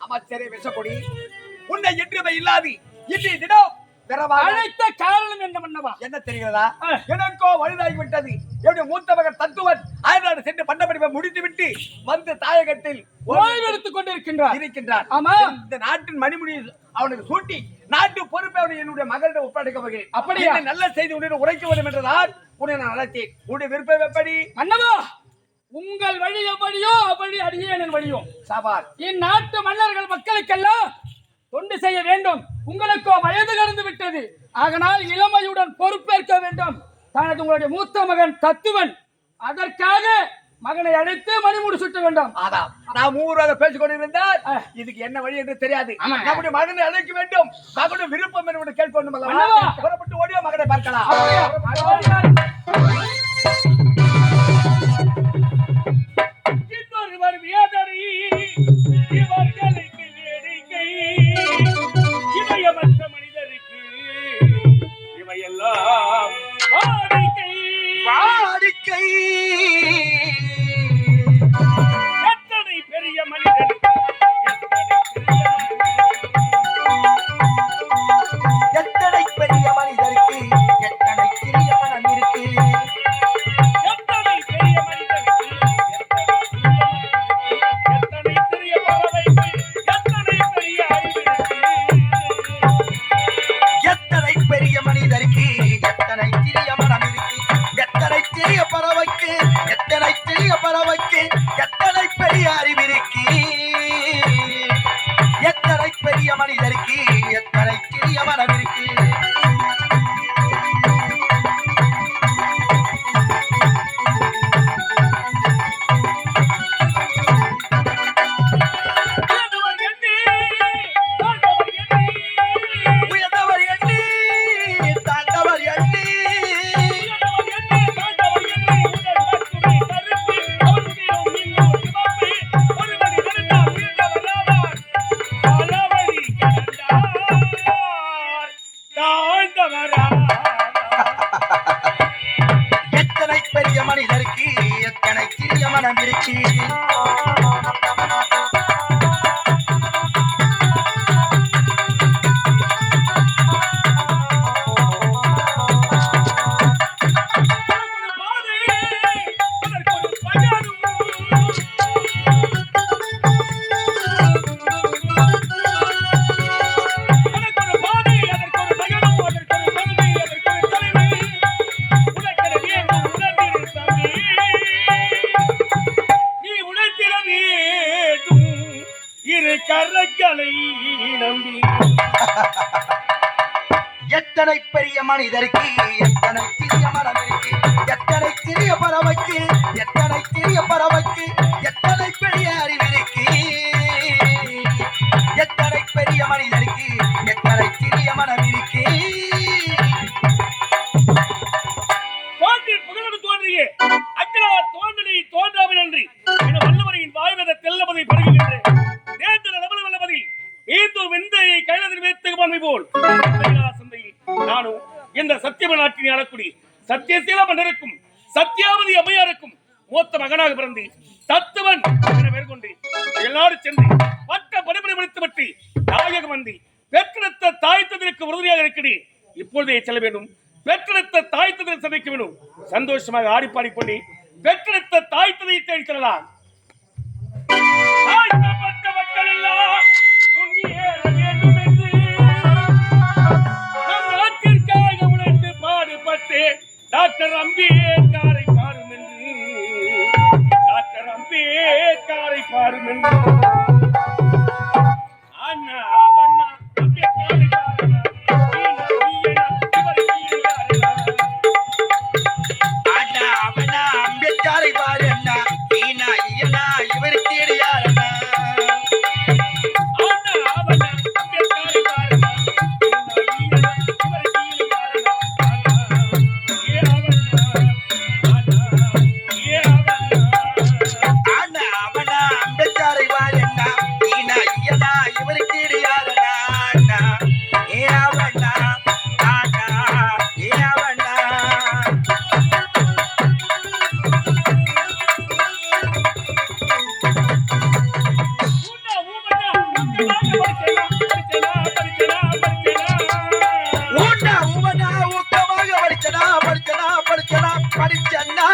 அமைச்சரே விஷக்கொடி உன்னை என்றுமே இல்லாது இன்றைய தினம் அழைத்த காரணம் என்ன மன்னவா? என்ன தெரிகிறதா. எனக்கோ வலுதாகி விட்டது என்னுடைய மூத்த மகன் தத்துவன் அயல்நாடு சென்று பண்ட படிப்பை முடித்து விட்டு வந்து தாயகத்தில் ஓய்வு எடுத்துக் கொண்டிருக்கின்றார். இருக்கின்றார். ஆமா. இந்த நாட்டின் மணிமுடி அவனுக்கு சூட்டி நாட்டு பொறுப்பை அவனை என்னுடைய மகளிடம் ஒப்படைக்க வகை அப்படியா? நல்ல செய்தி உன்னிடம் உரைக்க வேண்டும் என்றுதான் உன்னை நான் அழைத்தேன். உன்னுடைய விருப்பம் எப்படி? மன்னவா உங்கள் வழி எவ்வழியோ அவ்வழி அடியேன் வழியோ. சாபார் இந்நாட்டு மன்னர்கள் மக்களுக்கெல்லாம் தொண்டு செய்ய வேண்டும். உங்களுக்கோ வயது கடந்து விட்டது. ஆகனால் இளமையுடன் பொறுப்பேற்க வேண்டும். தனது உங்களுடைய மூத்த மகன் தத்துவன். அதற்காக மகனை அழைத்து மணிமுடி சுட்ட வேண்டும். அதான் நான் மூவராக பேசிக் கொண்டிருந்தால். இதுக்கு என்ன வழி என்று தெரியாது. நம்முடைய மகனை அழைக்க வேண்டும். மகனுடைய விருப்பம் என்று கேட்க வேண்டும்? புறப்பட்டு ஓடிய மகனை பார்க்கலாம்? இன்னொருவர் வியாதரி இவர்களுக்கு அறிவிருக்கி கணக்கில் எத்தனை சிறிய இரு நம்பி. எத்தனை பெரிய மனிதருக்கு எத்தனை சிறிய மனம் எத்தனை சிறிய பறவைக்கு எத்தனை சிறிய பறவைக்கு எத்தனை பெரிய அறிவிற்கு வெந்தையை கைலதில் வைத்து பன்மை போல். சந்தையில் நானும் இந்த சத்தியம நாட்டினை ஆளக்குடி சத்தியசீல மன்னருக்கும் சத்தியாவதி அம்மையாருக்கும் மூத்த மகனாக பிறந்து தத்துவன் என பெயர் கொண்டு எல்லாரும் சென்று மற்ற பணிபுரி முடித்து பற்றி நாயகம் வந்து பெற்றெடுத்த தாய்த்ததற்கு உறுதியாக இருக்கிறேன். இப்பொழுதே செல்ல வேண்டும். பெற்றெடுத்த தாய்த்ததை சந்திக்க வேண்டும் சந்தோஷமாக ஆடிப்பாடி பாடிக்கொண்டு பெற்றெடுத்த தாய்த்ததை தேடி செல்லலாம். மக்கள் எல்லாம் முன்னேற படிச்சன்னா